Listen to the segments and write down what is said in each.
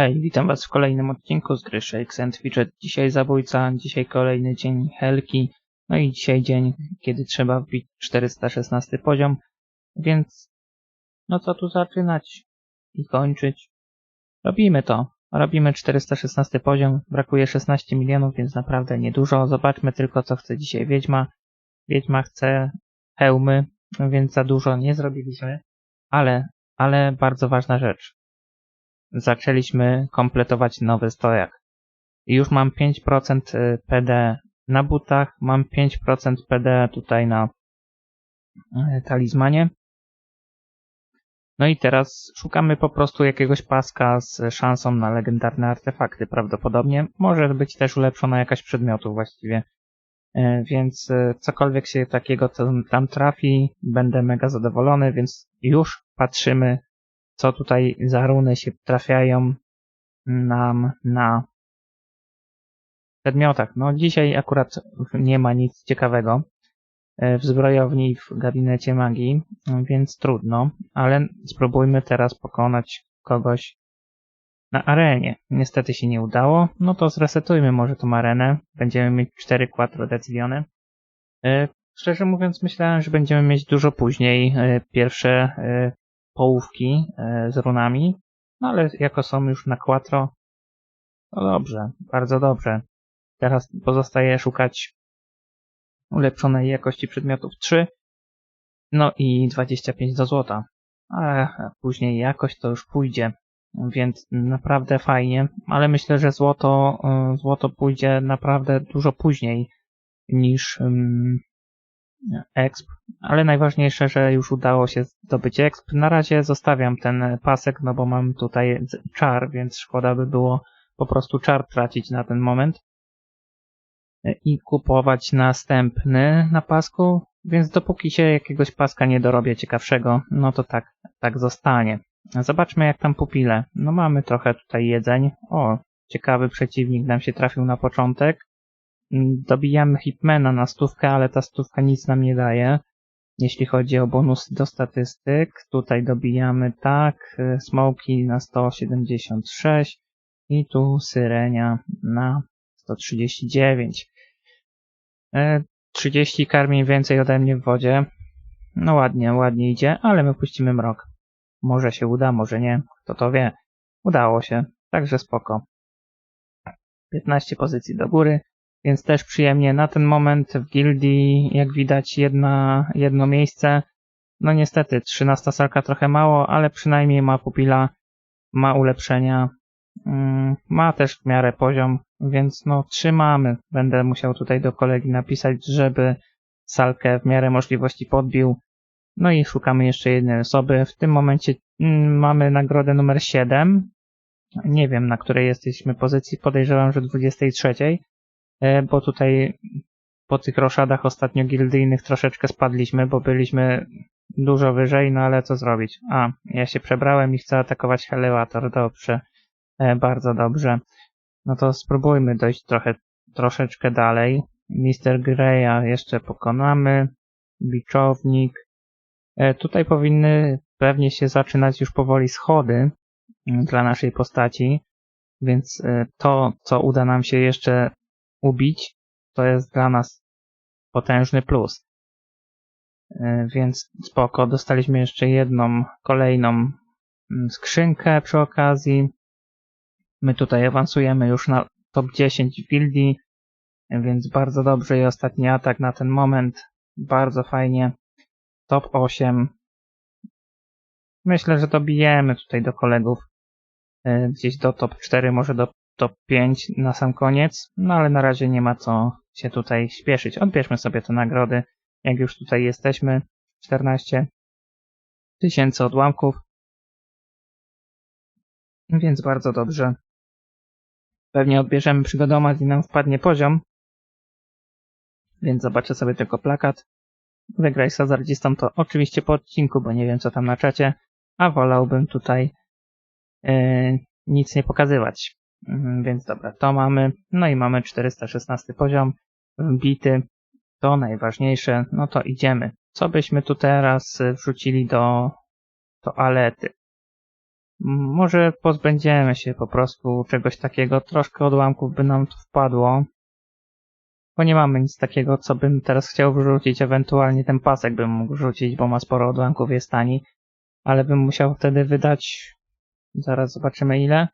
Hej, witam was w kolejnym odcinku z gry Shakes and Fidget. Dzisiaj zabójca, dzisiaj kolejny dzień Helki, no i dzisiaj dzień, kiedy trzeba wbić 416 poziom, więc no co tu zaczynać i kończyć? Robimy to. Robimy 416 poziom, brakuje 16 milionów, więc naprawdę niedużo. Zobaczmy tylko co chce dzisiaj Wiedźma. Wiedźma chce hełmy, więc za dużo nie zrobiliśmy, ale, ale bardzo ważna rzecz zaczęliśmy kompletować nowy stojak. I już mam 5% PD na butach, mam 5% PD tutaj na y, talizmanie. No i teraz szukamy po prostu jakiegoś paska z szansą na legendarne artefakty prawdopodobnie. Może być też ulepszona jakaś przedmiotu właściwie. Y, więc y, cokolwiek się takiego tam trafi, będę mega zadowolony, więc już patrzymy co tutaj za runy się trafiają nam na przedmiotach. No dzisiaj akurat nie ma nic ciekawego e, w zbrojowni w gabinecie magii, więc trudno, ale spróbujmy teraz pokonać kogoś na arenie. Niestety się nie udało, no to zresetujmy może tą arenę. Będziemy mieć 4 quattro deciliony. E, szczerze mówiąc myślałem, że będziemy mieć dużo później e, pierwsze połówki e, z runami, no ale jako są już na quattro, to dobrze, bardzo dobrze. Teraz pozostaje szukać ulepszonej jakości przedmiotów 3, no i 25 do złota. Ale później jakość to już pójdzie, więc naprawdę fajnie, ale myślę, że złoto, e, złoto pójdzie naprawdę dużo później niż, mm, exp, ale najważniejsze, że już udało się zdobyć exp. Na razie zostawiam ten pasek, no bo mam tutaj czar, więc szkoda by było po prostu czar tracić na ten moment i kupować następny na pasku, więc dopóki się jakiegoś paska nie dorobię ciekawszego, no to tak, tak zostanie. Zobaczmy jak tam pupile. No mamy trochę tutaj jedzeń. O, ciekawy przeciwnik nam się trafił na początek. Dobijamy Hitmana na stówkę, ale ta stówka nic nam nie daje. Jeśli chodzi o bonusy do statystyk, tutaj dobijamy tak, Smoki na 176 i tu Syrenia na 139. 30 karmień więcej ode mnie w wodzie. No ładnie, ładnie idzie, ale my puścimy mrok. Może się uda, może nie, kto to wie. Udało się, także spoko. 15 pozycji do góry. Więc też przyjemnie. Na ten moment w gildii, jak widać, jedna, jedno miejsce. No niestety, 13 salka trochę mało, ale przynajmniej ma pupila, ma ulepszenia, mm, ma też w miarę poziom, więc no trzymamy. Będę musiał tutaj do kolegi napisać, żeby salkę w miarę możliwości podbił. No i szukamy jeszcze jednej osoby. W tym momencie mm, mamy nagrodę numer 7. Nie wiem, na której jesteśmy pozycji. Podejrzewam, że 23. E, bo tutaj po tych roszadach ostatnio gildyjnych troszeczkę spadliśmy, bo byliśmy dużo wyżej, no ale co zrobić? A, ja się przebrałem i chcę atakować elewator, dobrze, e, bardzo dobrze. No to spróbujmy dojść trochę, troszeczkę dalej. Mister Greya jeszcze pokonamy, biczownik. E, tutaj powinny pewnie się zaczynać już powoli schody mm, dla naszej postaci, więc to, co uda nam się jeszcze ubić, to jest dla nas potężny plus. E, więc spoko, dostaliśmy jeszcze jedną kolejną mm, skrzynkę przy okazji. My tutaj awansujemy już na top 10 w gildii, więc bardzo dobrze i ostatni atak na ten moment. Bardzo fajnie. Top 8. Myślę, że dobijemy tutaj do kolegów e, gdzieś do top 4, może do top 5 na sam koniec, no ale na razie nie ma co się tutaj śpieszyć. Odbierzmy sobie te nagrody, jak już tutaj jesteśmy. 14 tysięcy odłamków. Więc bardzo dobrze. Pewnie odbierzemy przygodomat i nam wpadnie poziom. Więc zobaczę sobie tylko plakat. Wygraj z hazardzistą to oczywiście po odcinku, bo nie wiem co tam na czacie, a wolałbym tutaj yy, nic nie pokazywać. Mhm, więc dobra, to mamy. No i mamy 416 poziom bity. To najważniejsze. No to idziemy. Co byśmy tu teraz wrzucili do toalety? Może pozbędziemy się po prostu czegoś takiego. Troszkę odłamków by nam tu wpadło. Bo nie mamy nic takiego, co bym teraz chciał wrzucić. Ewentualnie ten pasek bym mógł rzucić, bo ma sporo odłamków, jest tani. Ale bym musiał wtedy wydać... Zaraz zobaczymy ile.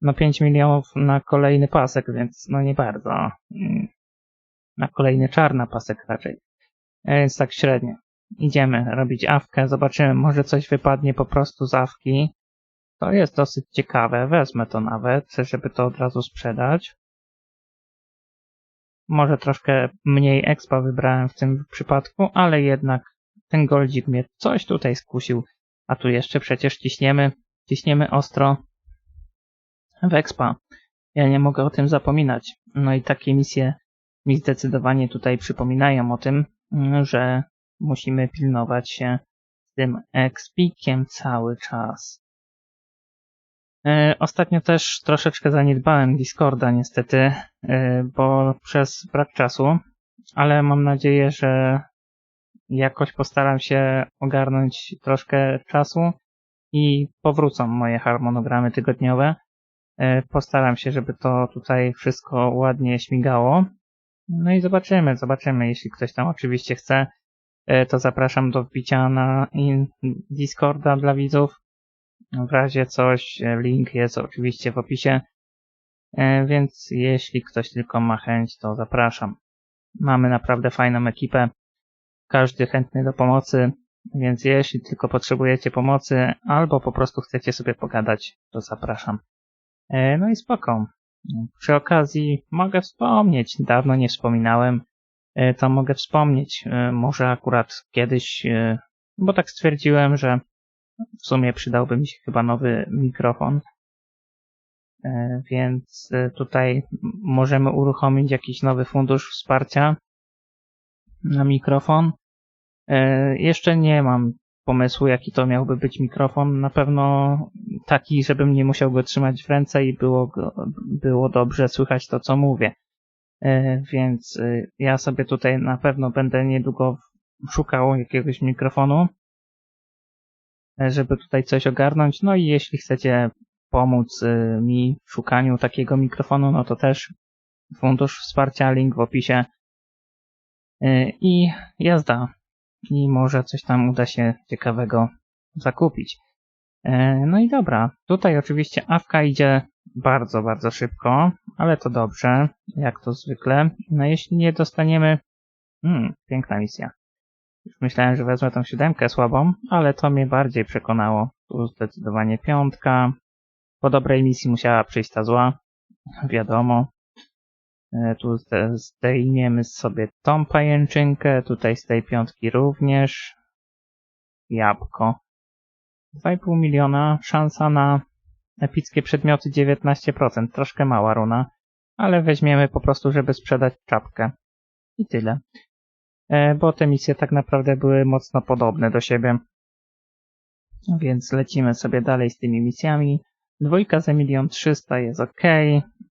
No 5 milionów na kolejny pasek, więc no nie bardzo. Mm. Na kolejny czarny pasek raczej. E, Więc tak średnio. Idziemy robić awkę, zobaczymy, może coś wypadnie po prostu z awki. To jest dosyć ciekawe, wezmę to nawet, żeby to od razu sprzedać. Może troszkę mniej expa wybrałem w tym przypadku, ale jednak ten goldzik mnie coś tutaj skusił. A tu jeszcze przecież ciśniemy, ciśniemy ostro w expa. Ja nie mogę o tym zapominać. No i takie misje mi zdecydowanie tutaj przypominają o tym, mm, że musimy pilnować się z tym expikiem cały czas. E, Ostatnio też troszeczkę zaniedbałem Discorda niestety, e, bo przez brak czasu, ale mam nadzieję, że jakoś postaram się ogarnąć troszkę czasu i powrócą moje harmonogramy tygodniowe. E, Postaram się, żeby to tutaj wszystko ładnie śmigało. No i zobaczymy, zobaczymy. Jeśli ktoś tam oczywiście chce, e, to zapraszam do wbicia na Discorda dla widzów. W razie coś, e, link jest oczywiście w opisie. Więc jeśli ktoś tylko ma chęć, to zapraszam. Mamy naprawdę fajną ekipę. Każdy chętny do pomocy, więc jeśli tylko potrzebujecie pomocy albo po prostu chcecie sobie pogadać, to zapraszam. E, No i spoko. Przy okazji mogę wspomnieć, dawno nie wspominałem, e, to mogę wspomnieć, e, może akurat kiedyś, bo tak stwierdziłem, że w sumie przydałby mi się chyba nowy mikrofon. Więc tutaj możemy uruchomić jakiś nowy fundusz wsparcia na mikrofon. Jeszcze nie mam pomysłu, jaki to miałby być mikrofon. Na pewno taki, żebym nie musiał go trzymać w ręce i było, było dobrze słychać to, co mówię. E, Więc e, ja sobie tutaj na pewno będę niedługo szukał jakiegoś mikrofonu, e, żeby tutaj coś ogarnąć. No i jeśli chcecie pomóc mi w szukaniu takiego mikrofonu, no to też fundusz wsparcia, link w opisie. I jazda. I może coś tam uda się ciekawego zakupić. E, No i dobra, tutaj oczywiście awka idzie bardzo, bardzo szybko, ale to dobrze, jak to zwykle. No jeśli nie dostaniemy... Hmm, piękna misja. Już myślałem, że wezmę tą siódemkę słabą, ale to mnie bardziej przekonało. Tu zdecydowanie piątka. Po dobrej misji musiała przyjść ta zła, wiadomo. E, Tu zde- zdejmiemy sobie tą pajęczynkę, tutaj z tej piątki również. Jabłko. 2,5 miliona, szansa na epickie przedmioty 19%. Troszkę mała runa, ale weźmiemy po prostu, żeby sprzedać czapkę. I tyle. E, Bo te misje tak naprawdę były mocno podobne do siebie. Więc lecimy sobie dalej z tymi misjami. Dwójka za milion trzysta jest ok.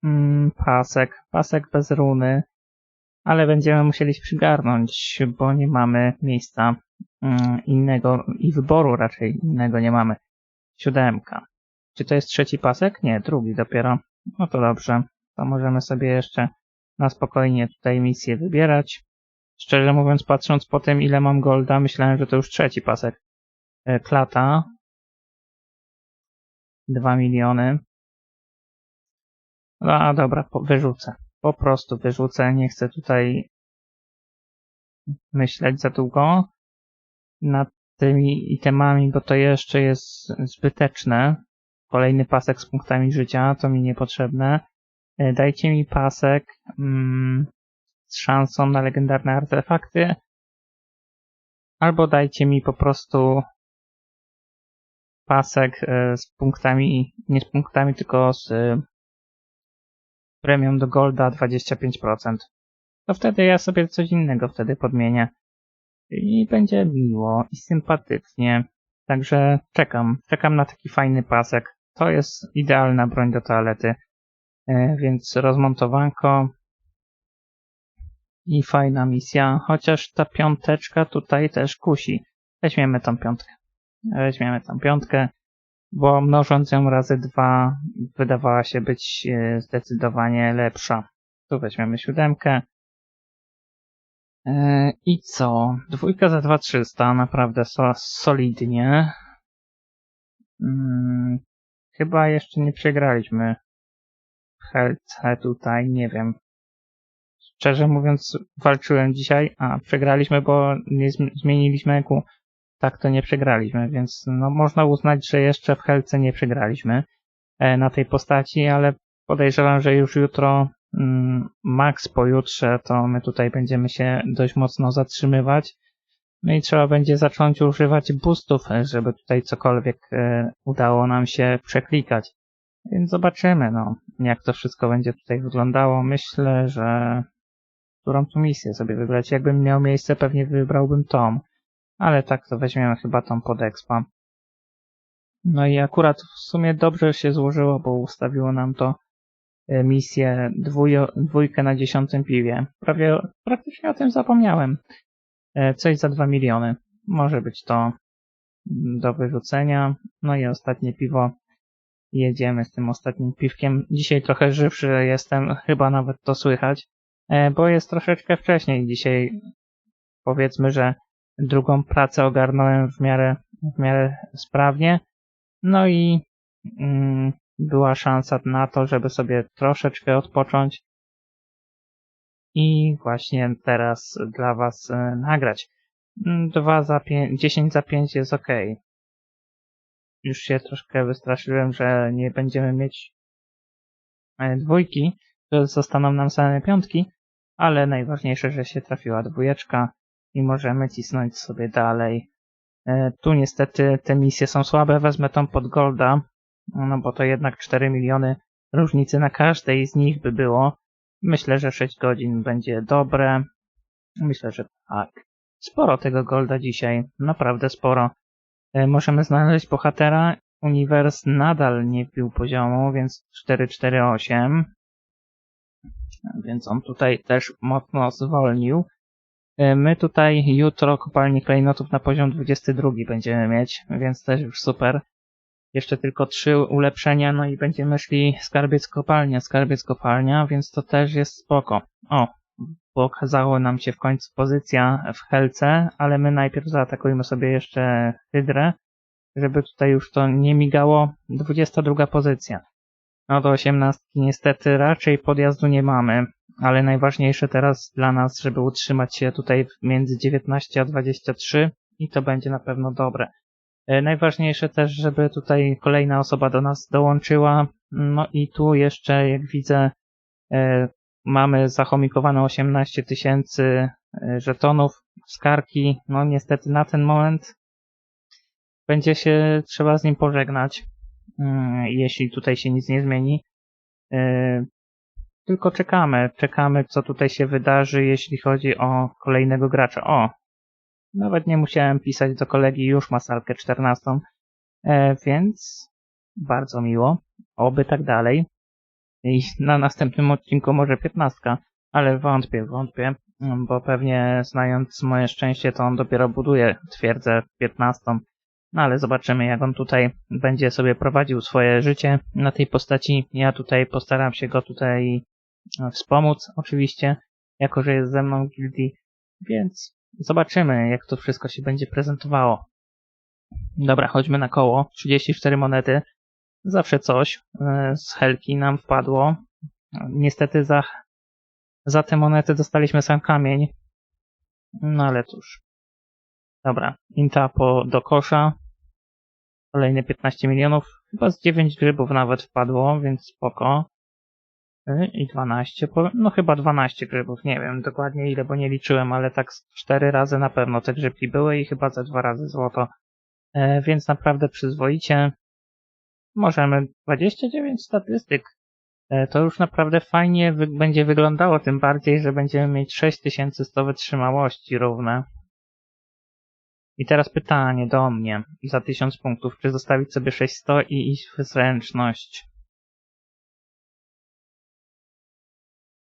Mm, pasek, pasek bez runy. Ale będziemy musieli się przygarnąć, bo nie mamy miejsca mm, innego i wyboru raczej innego nie mamy. Siódemka. Czy to jest trzeci pasek? Nie, drugi dopiero. No to dobrze. To możemy sobie jeszcze na spokojnie tutaj misję wybierać. Szczerze mówiąc, patrząc po tym, ile mam golda, myślałem, że to już trzeci pasek. E, Klata. 2 miliony. No, A dobra, po, wyrzucę. Po prostu wyrzucę. Nie chcę tutaj myśleć za długo nad tymi itemami, bo to jeszcze jest zbyteczne. Kolejny pasek z punktami życia, to mi niepotrzebne. E, Dajcie mi pasek mm, z szansą na legendarne artefakty. Albo dajcie mi po prostu pasek e, z punktami, nie z punktami, tylko z premium do golda 25%. To wtedy ja sobie coś innego wtedy podmienię. I będzie miło i sympatycznie. Także czekam, czekam na taki fajny pasek. To jest idealna broń do toalety. E, Więc rozmontowanko i fajna misja, chociaż ta piąteczka tutaj też kusi. Weźmiemy tą piątkę. Weźmiemy tą piątkę. Bo mnożąc ją razy dwa wydawała się być e, zdecydowanie lepsza. Tu weźmiemy siódemkę. E, I co? Dwójka za 2300, naprawdę so, solidnie. Hmm, chyba jeszcze nie przegraliśmy Helce tutaj, nie wiem. Szczerze mówiąc, walczyłem dzisiaj, a przegraliśmy, bo nie zmieniliśmy eku. Tak to nie przegraliśmy, więc no, można uznać, że jeszcze w Helce nie przegraliśmy e, na tej postaci, ale podejrzewam, że już jutro Mm, max pojutrze, to my tutaj będziemy się dość mocno zatrzymywać. No i trzeba będzie zacząć używać boostów, żeby tutaj cokolwiek e, udało nam się przeklikać. Więc zobaczymy, no, jak to wszystko będzie tutaj wyglądało. Myślę, że którą tu misję sobie wybrać. Jakbym miał miejsce, pewnie wybrałbym tą. Ale tak to weźmiemy chyba tą pod expa. No i akurat w sumie dobrze się złożyło, bo ustawiło nam to E, misję dwójkę na dziesiątym piwie. Prawie, praktycznie o tym zapomniałem. E, coś za dwa miliony. Może być to do wyrzucenia. No i ostatnie piwo. Jedziemy z tym ostatnim piwkiem. Dzisiaj trochę żywszy jestem, chyba nawet to słychać, e, bo jest troszeczkę wcześniej. Dzisiaj powiedzmy, że drugą pracę ogarnąłem w miarę, w miarę sprawnie. No i mm, była szansa na to, żeby sobie troszeczkę odpocząć i właśnie teraz dla Was e, nagrać. 2 mm, za 5, 10 za 5 jest ok. Już się troszkę wystraszyłem, że nie będziemy mieć e, dwójki, że zostaną nam same piątki, ale najważniejsze, że się trafiła dwójeczka i możemy cisnąć sobie dalej. E, tu niestety te misje są słabe, wezmę tą pod golda, no bo to jednak 4 miliony różnicy na każdej z nich by było. Myślę, że 6 godzin będzie dobre. Myślę, że tak. Sporo tego golda dzisiaj, naprawdę sporo. E, możemy znaleźć bohatera. Uniwers nadal nie wbił poziomu, więc 448. Więc on tutaj też mocno zwolnił. E, my tutaj jutro kopalni klejnotów na poziom 22 będziemy mieć, więc też już super. Jeszcze tylko trzy ulepszenia, no i będziemy szli skarbiec kopalnia, skarbiec kopalnia, więc to też jest spoko. O, pokazało nam się w końcu pozycja w helce, ale my najpierw zaatakujemy sobie jeszcze hydrę, żeby tutaj już to nie migało. 22 pozycja. No do 18 niestety raczej podjazdu nie mamy, ale najważniejsze teraz dla nas, żeby utrzymać się tutaj między 19 a 23 i to będzie na pewno dobre. E, najważniejsze też, żeby tutaj kolejna osoba do nas dołączyła. No i tu jeszcze, jak widzę, e, mamy zachomikowane 18 tysięcy e, żetonów skarki. No niestety na ten moment będzie się trzeba z nim pożegnać, mm, jeśli tutaj się nic nie zmieni. Tylko czekamy, czekamy co tutaj się wydarzy, jeśli chodzi o kolejnego gracza. O, nawet nie musiałem pisać do kolegi, już ma salkę 14, e, więc bardzo miło. Oby tak dalej. I na następnym odcinku może 15, ale wątpię, wątpię, bo pewnie znając moje szczęście, to on dopiero buduje twierdzę 15. No ale zobaczymy, jak on tutaj będzie sobie prowadził swoje życie na tej postaci. Ja tutaj postaram się go tutaj wspomóc, oczywiście, jako że jest ze mną w gildii, więc Zobaczymy, jak to wszystko się będzie prezentowało. Dobra, chodźmy na koło. 34 monety. Zawsze coś e, z Helki nam wpadło. Niestety za, za te monety dostaliśmy sam kamień. No ale cóż. Dobra, Inta po, do kosza. Kolejne 15 milionów. Chyba z 9 grzybów nawet wpadło, więc spoko. I 12, no chyba 12 grzybów, nie wiem dokładnie ile, bo nie liczyłem, ale tak 4 razy na pewno te grzybki były i chyba ze 2 razy złoto. E, więc naprawdę przyzwoicie. Możemy 29 statystyk. E, to już naprawdę fajnie będzie wyglądało, tym bardziej, że będziemy mieć 6100 wytrzymałości równe. I teraz pytanie do mnie za 1000 punktów, czy zostawić sobie 600 i iść w zręczność?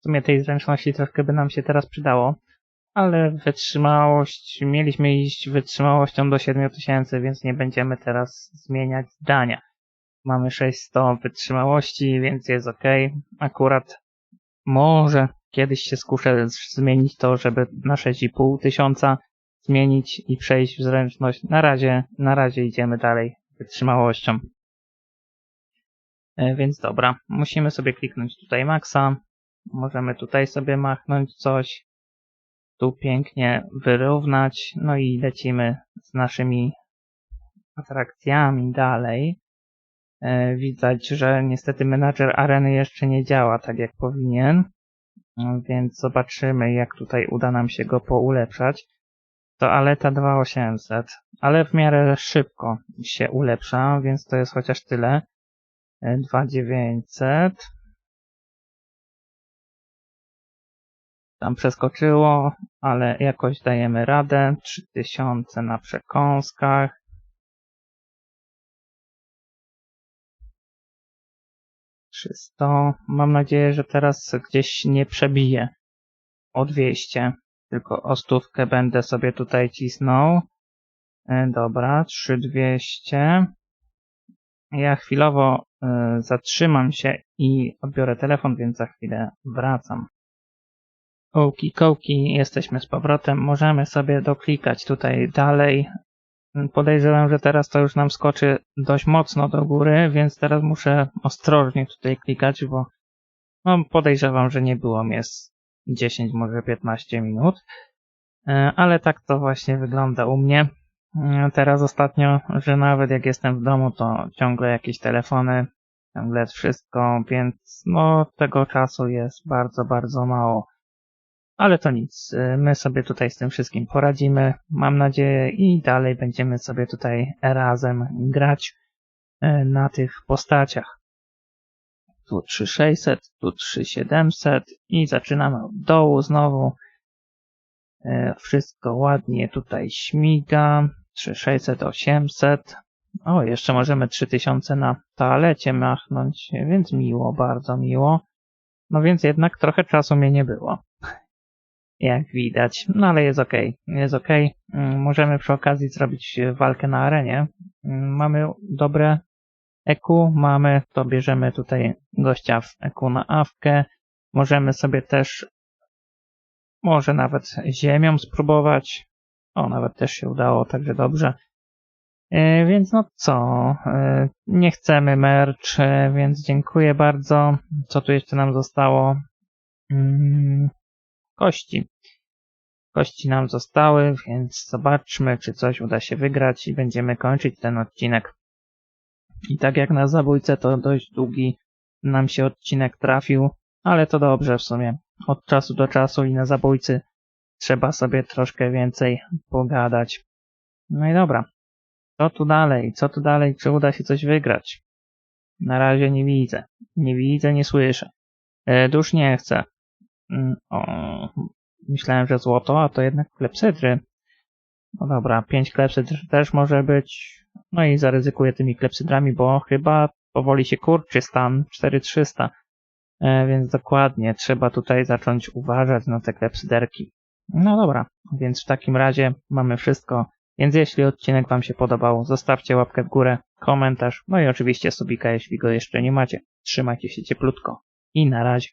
W sumie tej zręczności troszkę by nam się teraz przydało, ale wytrzymałość, mieliśmy iść wytrzymałością do 7000, więc nie będziemy teraz zmieniać zdania. Mamy 600 wytrzymałości, więc jest ok. Akurat może kiedyś się skuszę zmienić to, żeby na 6,5 tysiąca zmienić i przejść w zręczność. Na razie, na razie idziemy dalej wytrzymałością. E, Więc dobra, musimy sobie kliknąć tutaj maksa. Możemy tutaj sobie machnąć coś. Tu pięknie wyrównać. No i lecimy z naszymi atrakcjami dalej. E, Widać, że niestety menadżer areny jeszcze nie działa tak jak powinien. No, Więc zobaczymy jak tutaj uda nam się go poulepszać. To Aleta 2800, ale w miarę szybko się ulepsza, więc to jest chociaż tyle. E, 2900. Tam przeskoczyło, ale jakoś dajemy radę. 3000 na przekąskach. Trzysto. Mam nadzieję, że teraz gdzieś nie przebije o 200. Tylko o stówkę będę sobie tutaj cisnął. E, Dobra, 3200. Ja chwilowo e, zatrzymam się i odbiorę telefon, więc za chwilę wracam. Oki kołki, jesteśmy z powrotem. Możemy sobie doklikać tutaj dalej. Podejrzewam, że teraz to już nam skoczy dość mocno do góry, więc teraz muszę ostrożnie tutaj klikać, bo no, podejrzewam, że nie było mnie z 10, może 15 minut. E, Ale tak to właśnie wygląda u mnie. E, Teraz ostatnio, że nawet jak jestem w domu, to ciągle jakieś telefony, ciągle wszystko, więc no tego czasu jest bardzo, bardzo mało. Ale to nic, e, my sobie tutaj z tym wszystkim poradzimy, mam nadzieję, i dalej będziemy sobie tutaj razem grać e, na tych postaciach. Tu 3600, tu 3700 i zaczynamy od dołu znowu. E, Wszystko ładnie tutaj śmiga. 3600, 800. O, jeszcze możemy 3000 na toalecie machnąć, więc miło, bardzo miło. No więc jednak trochę czasu mnie nie było. Jak widać. No ale jest ok. Jest ok. Możemy przy okazji zrobić walkę na arenie. Mm, Mamy dobre EQ, mamy, to bierzemy tutaj gościa w EQ na awkę. Możemy sobie też może nawet ziemią spróbować. O, nawet też się udało, także dobrze. E, Więc no co, e, nie chcemy merch, e, więc dziękuję bardzo. Co tu jeszcze nam zostało? Kości. Kości nam zostały, więc zobaczmy, czy coś uda się wygrać i będziemy kończyć ten odcinek. I tak jak na zabójcę, to dość długi nam się odcinek trafił, ale to dobrze w sumie. Od czasu do czasu i na zabójcy trzeba sobie troszkę więcej pogadać. No i dobra. Co tu dalej? Co tu dalej? Czy uda się coś wygrać? Na razie nie widzę. Nie widzę, nie słyszę. E, dusz nie chcę. Mm, O, myślałem, że złoto, a to jednak klepsydry. No dobra, pięć klepsydr też może być. No i zaryzykuję tymi klepsydrami, bo chyba powoli się kurczy stan 4300. E, więc dokładnie, trzeba tutaj zacząć uważać na te klepsyderki. No dobra, więc w takim razie mamy wszystko. Więc jeśli odcinek Wam się podobał, zostawcie łapkę w górę, komentarz, no i oczywiście subika, jeśli go jeszcze nie macie. Trzymajcie się cieplutko i na razie.